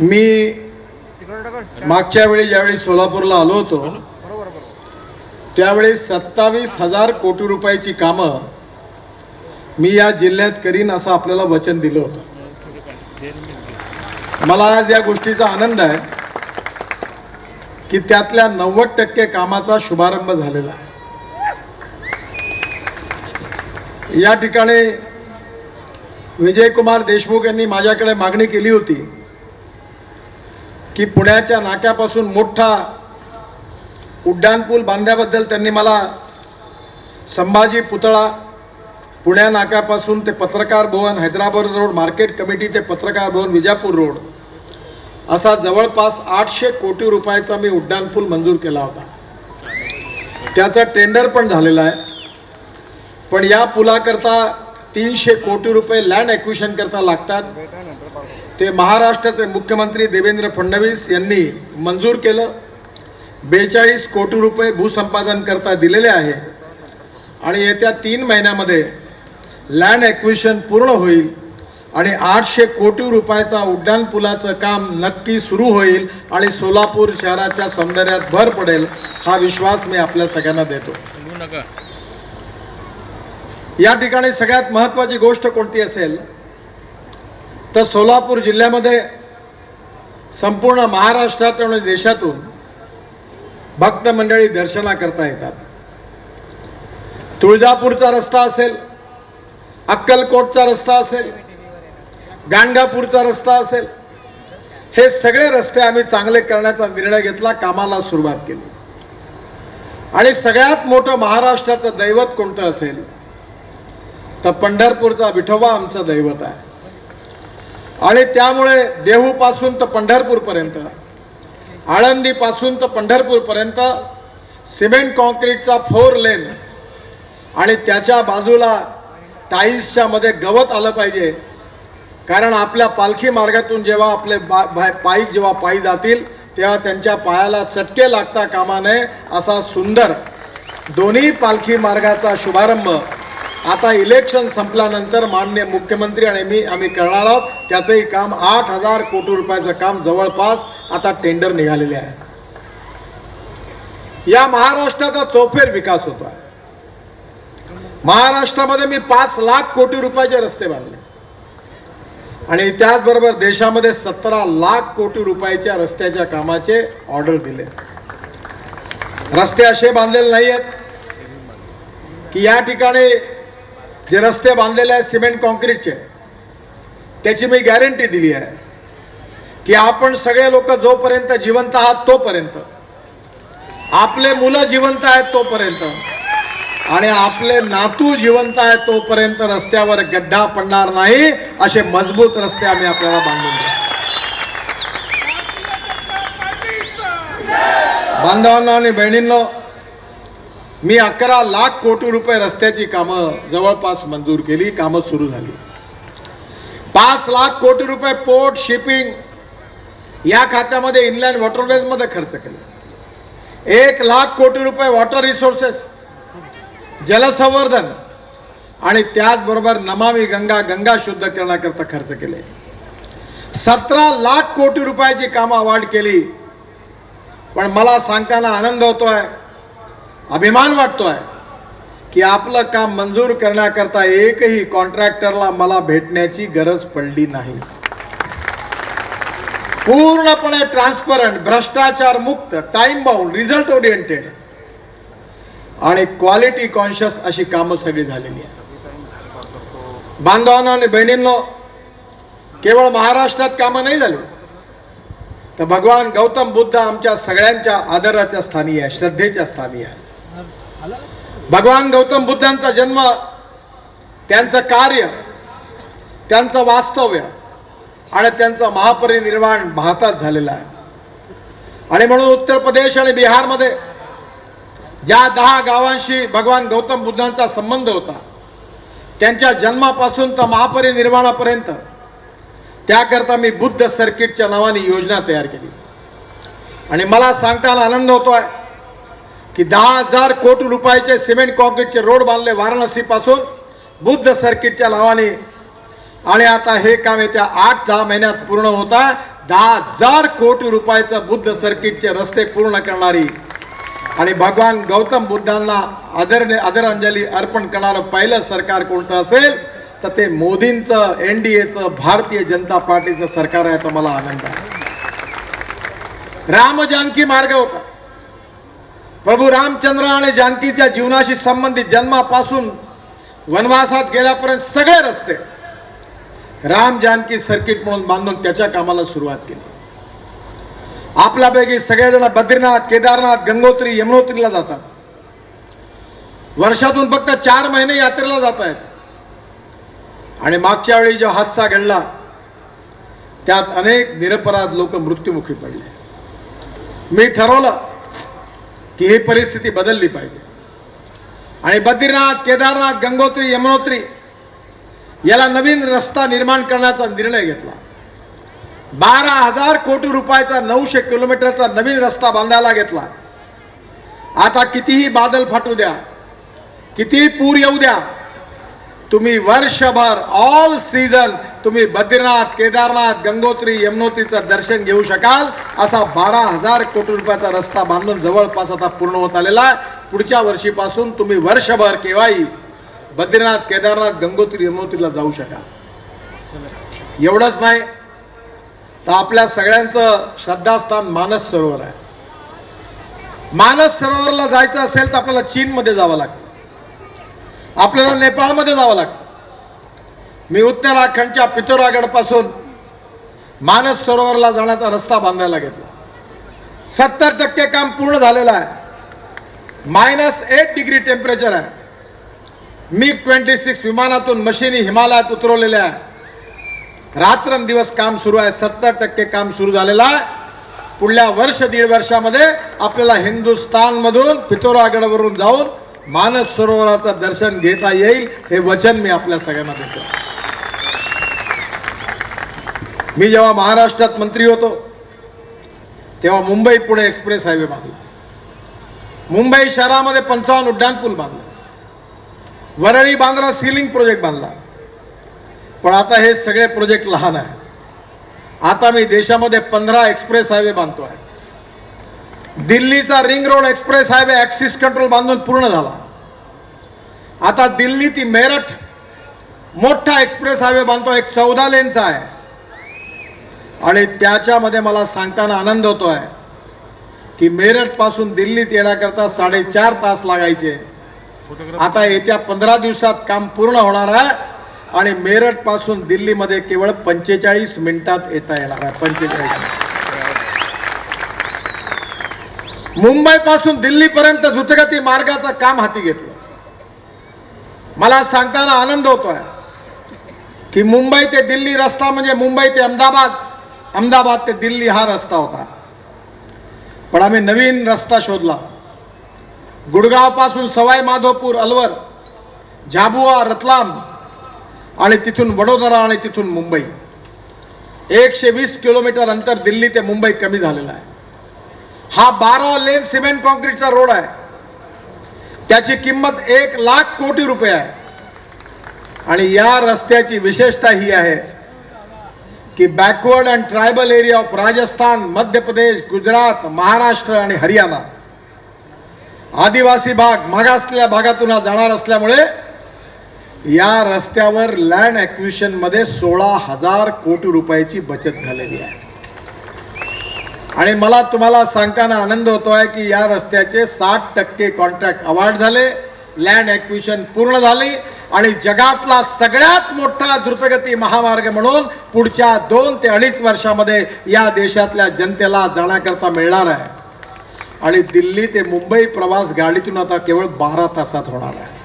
मी मागच्या वेळी ज्यावेळी सोलापूरला आलो होतो त्यावेळी सत्तावीस हजार कोटी रुपयाची कामं मी या जिल्ह्यात करीन असं आपल्याला वचन दिलं होतं. मला आज या गोष्टीचा आनंद आहे की त्यातल्या नव्वद टक्के कामाचा शुभारंभ झालेला आहे. या ठिकाणी विजयकुमार देशमुख यांनी माझ्याकडे मागणी केली होती की पुण्याच्या नाक्यापासून मोठा उड्डाणपूल बांधल्याबद्दल त्यांनी मला संभाजी पुतळा पुण्या नाक्यापासून ते पत्रकार भवन हैदराबाद रोड मार्केट कमिटी ते पत्रकार भवन विजापूर रोड असा जवळपास आठशे कोटी रुपयाचा मी उड्डाणपूल मंजूर केला होता. त्याचा टेंडर पण झालेला आहे. पण या पुलाकरता तीनशे कोटी रुपये लँड ॲक्विशन करता लागतात. ते महाराष्ट्राचे मुख्यमंत्री देवेंद्र फडणवीस यांनी मंजूर केलं. बेचाळीस कोटी रुपये भूसंपादन करता दिलेले आहे. आणि येत्या तीन महिन्यामध्ये लँड ॲक्विशन पूर्ण होईल आणि आठशे कोटी रुपयाचा उड्डाण पुलाचं काम नक्की सुरू होईल आणि सोलापूर शहराच्या सौंदर्यात भर पडेल हा विश्वास मी आपल्या सगळ्यांना देतो. या ठिकाणी सगळ्यात महत्त्वाची गोष्ट कोणती असेल? तर सोलापूर जिल्ह्यामध्ये संपूर्ण महाराष्ट्रात आणि देशातून भक्त मंडळी दर्शनाकरता येतात. तुळजापूरचा रस्ता असेल अक्कलकोटचा रस्ता असेल गाणगापूरचा रस्ता असेल हे सगळे रस्ते आम्ही चांगले करण्याचा निर्णय घेतला कामाला सुरुवात केली. आणि सगळ्यात मोठं महाराष्ट्राचं दैवत कोणतं असेल तर पंढरपूरचा विठोबा आमचं दैवत आहे. आणि त्यामुळे देहूपासून तर पंढरपूरपर्यंत आळंदीपासून तर पंढरपूरपर्यंत सिमेंट कॉन्क्रीटचा फोर लेन आणि त्याच्या बाजूला टाईल्सच्या मध्ये गवत आलं पाहिजे. कारण आपल्या पालखी मार्गातून जेव्हा आपले बा पायी जेव्हा पायी जातील तेव्हा त्यांच्या पायाला चटके लागता कामा नये असा सुंदर दोन्ही पालखी मार्गाचा शुभारंभ आता इलेक्शन संपल्यानंतर माननीय मुख्यमंत्री आणि मी आम्ही करणार आहोत. त्याचंही काम आठ हजार कोटी रुपयाचं काम जवळपास आता टेंडर निघालेले आहे. या महाराष्ट्राचा चौफेर विकास होतो आहे महाराष्ट्रामध्ये मी पाच लाख कोटी रुपयाचे रस्ते बांधले. आणि त्याचबरोबर देशामध्ये सतरा लाख कोटी रुपयाच्या रस्त्याच्या कामाचे ऑर्डर दिले. रस्ते असे बांधलेले नाही आहेत की या ठिकाणी जे रस्ते बांधलेले आहेत सिमेंट कॉन्क्रीटचे त्याची मी गॅरंटी दिली आहे की आपण सगळे लोक जोपर्यंत जिवंत आहात तोपर्यंत आपले मुलं जिवंत आहेत तोपर्यंत आणि आपले नातू जिवंत आहेत तोपर्यंत रस्त्यावर गड्डा पडणार नाही असे मजबूत रस्ते आम्ही आपल्याला बांधून देऊ. बांधवांना आणि बहिणींनो मी अकरा लाख कोटी रुपये रस्त्याची कामं जवळपास मंजूर केली कामं सुरू झाली. पाच लाख कोटी रुपये पोर्ट शिपिंग या खात्यामध्ये इनलँड वॉटरवेजमध्ये खर्च केले. एक लाख कोटी रुपये वॉटर रिसोर्सेस जलसंवर्धन आणि त्याचबरोबर नमामी गंगा गंगा शुद्ध करण्याकरता खर्च केले. सतरा लाख कोटी रुपयाची कामं अवॉर्ड केली. पण मला सांगताना आनंद होतो आहे अभिमान वाटतोय की आपलं काम मंजूर करण्याकरता एकही कॉन्ट्रॅक्टरला मला भेटण्याची गरज पडली नाही. पूर्णपणे ट्रान्सपरंट भ्रष्टाचार मुक्त टाइम बाउंड रिझल्ट ओरिएंटेड आणि क्वालिटी कॉन्शियस अशी कामं सगळी झालेली आहेत. बांधवांना आणि बहिणींनो केवळ महाराष्ट्रात कामं नाही झाली. तर भगवान गौतम बुद्ध आमच्या सगळ्यांच्या आदराच्या स्थानी आहे श्रद्धेच्या स्थानी आहे. भगवान गौतम बुद्धांचा जन्म त्यांचं कार्य त्यांचं वास्तव्य आणि त्यांचं महापरिनिर्वाण भारतात झालेलं आहे. आणि म्हणून उत्तर प्रदेश आणि बिहारमध्ये ज्या दहा गावांशी भगवान गौतम बुद्धांचा संबंध होता त्यांच्या जन्मापासून तर महापरिनिर्वाणापर्यंत त्याकरता मी बुद्ध सर्किटच्या नावाने योजना तयार केली. आणि मला सांगताना आनंद होतो आहे की दहा हजार कोटी रुपयाचे सिमेंट कॉन्क्रीटचे रोड बांधले वाराणसीपासून बुद्ध सर्किटच्या नावाने. आणि आता हे काम येत्या आठ दहा महिन्यात पूर्ण होता दहा हजार कोटी रुपयाचं बुद्ध सर्किटचे रस्ते पूर्ण करणारी. आणि भगवान गौतम बुद्धांना आदर आदरांजली अर्पण करणारं पहिलं सरकार कोणतं असेल तर ते मोदींचं एन डी एचं भारतीय जनता पार्टीचं सरकार याचा मला आनंद आहे. राम जानकी मार्ग होता. प्रभू रामचंद्र आणि जानकीच्या जीवनाशी संबंधित जन्मापासून वनवासात गेल्यापर्यंत सगळे रस्ते राम जानकी सर्किट म्हणून बांधून त्याच्या कामाला सुरुवात केली. आपल्यापैकी सगळेजण बद्रीनाथ केदारनाथ गंगोत्री यमुनोत्रीला जातात. वर्षातून फक्त चार महिने यात्रेला जात आहेत. आणि मागच्या वेळी जो हादसा घडला त्यात अनेक निरपराध लोक मृत्युमुखी पडले. मी ठरवलं की ही परिस्थिती बदलली पाहिजे. आणि बद्रीनाथ केदारनाथ गंगोत्री यमुनोत्री याला नवीन रस्ता निर्माण करण्याचा निर्णय घेतला. बारा हजार कोटी रुपयाचा नऊशे किलोमीटरचा नवीन रस्ता बांधायला घेतला. आता कितीही बादल फाटू द्या कितीही पूर येऊ द्या तुम्ही वर्षभर ऑल सीझन तुम्ही बद्रीनाथ केदारनाथ गंगोत्री यमुनोत्रीचं दर्शन घेऊ शकाल. असा बारा हजार कोटी रुपयाचा रस्ता बांधून जवळपास आता पूर्ण होत आलेला आहे. पुढच्या वर्षीपासून तुम्ही वर्षभर केव्हाही बद्रीनाथ केदारनाथ गंगोत्री यमुनोत्रीला जाऊ शकाल. एवढंच नाही तर आपल्या सगळ्यांचं श्रद्धास्थान मानस सरोवर आहे. मानस सरोवरला जायचं असेल तर आपल्याला चीनमध्ये जावं लागतं. आपल्याला नेपाळमध्ये जावं लागतं. मी उत्तराखंडच्या पितोरागडपासून मानस सरोवरला जाण्याचा रस्ता बांधायला घेतला. सत्तर टक्के काम पूर्ण झालेलं आहे. मायनस एट डिग्री टेम्परेचर आहे. मी ट्वेंटी सिक्स विमानातून मशिनी हिमालयात उतरवलेल्या आहे. रात्रंदिवस काम सुरू आहे. सत्तर टक्के काम सुरू झालेलं आहे. पुढल्या वर्ष दीड वर्षामध्ये आपल्याला हिंदुस्थानमधून पितोरागडवरून जाऊन मानस सरोवराचं दर्शन घेता येईल हे वचन मी आपल्या सगळ्यांना देतो. मी जेव्हा महाराष्ट्रात मंत्री होतो तेव्हा मुंबई पुणे एक्सप्रेस हायवे बांधला. मुंबई शहरामध्ये पंचावन्न उड्डाणपूल बांधला. वरळी बांद्रा सिलिंग प्रोजेक्ट बांधला. पण आता हे सगळे प्रोजेक्ट लहान आहे. आता मी देशामध्ये पंधरा एक्सप्रेस हायवे बांधतो आहे. दिल्लीचा ring road express highway access control बांधून पूर्ण झाला. आता दिल्ली ती मेरठ मोठा एक्सप्रेस हायवे बांधतो एक चौदा लेनचा आहे. आणि त्याच्यामध्ये मला सांगताना आनंद होतो आहे की मेरठपासून दिल्लीत येण्याकरता साडेचार तास लागायचे. आता येत्या पंधरा दिवसात काम पूर्ण होणार आहे आणि मेरठपासून दिल्लीमध्ये केवळ पंचेचाळीस मिनिटात येता येणार आहे पंचेचाळीस मुंबईपासून दिल्लीपर्यंत द्रुतगती मार्गाचं काम हाती घेतलं. मला सांगताना आनंद होतो आहे की मुंबई ते दिल्ली रस्ता म्हणजे मुंबई ते अहमदाबाद अहमदाबाद ते दिल्ली हा रस्ता होता. पण आम्ही नवीन रस्ता शोधला. गुडगावपासून सवाई माधोपूर अलवर झाबुआ रतलाम आणि तिथून वडोदरा आणि तिथून मुंबई. एकशे वीस किलोमीटर अंतर दिल्ली ते मुंबई कमी झालेलं आहे. हा बारा लेन सिमेंट कॉन्क्रीटचा रोड आहे. त्याची किंमत एक लाख कोटी रुपये आहे. आणि या रस्त्याची विशेषता ही आहे की backward and tribal area of Rajasthan Madhya Pradesh Gujarat Maharashtra आणि हरियाणा. आदिवासी भाग मागासलेल्या भागातून हा जाणार असल्यामुळे या रस्त्यावर लँड ॲक्विशनमध्ये सोळा हजार कोटी रुपयाची बचत झालेली आहे. आणि मला तुम्हाला सांगताना आनंद होतो आहे की या रस्त्याचे साठ टक्के कॉन्ट्रॅक्ट अवॉर्ड झाले लँड ॲक्विशन पूर्ण झाली आणि जगातला सगळ्यात मोठा द्रुतगती महामार्ग म्हणून पुढच्या दोन ते अडीच वर्षामध्ये या देशातल्या जनतेला जाण्याकरता मिळणार आहे. आणि दिल्ली ते मुंबई प्रवास गाडीतून आता केवळ बारा तासात होणार आहे.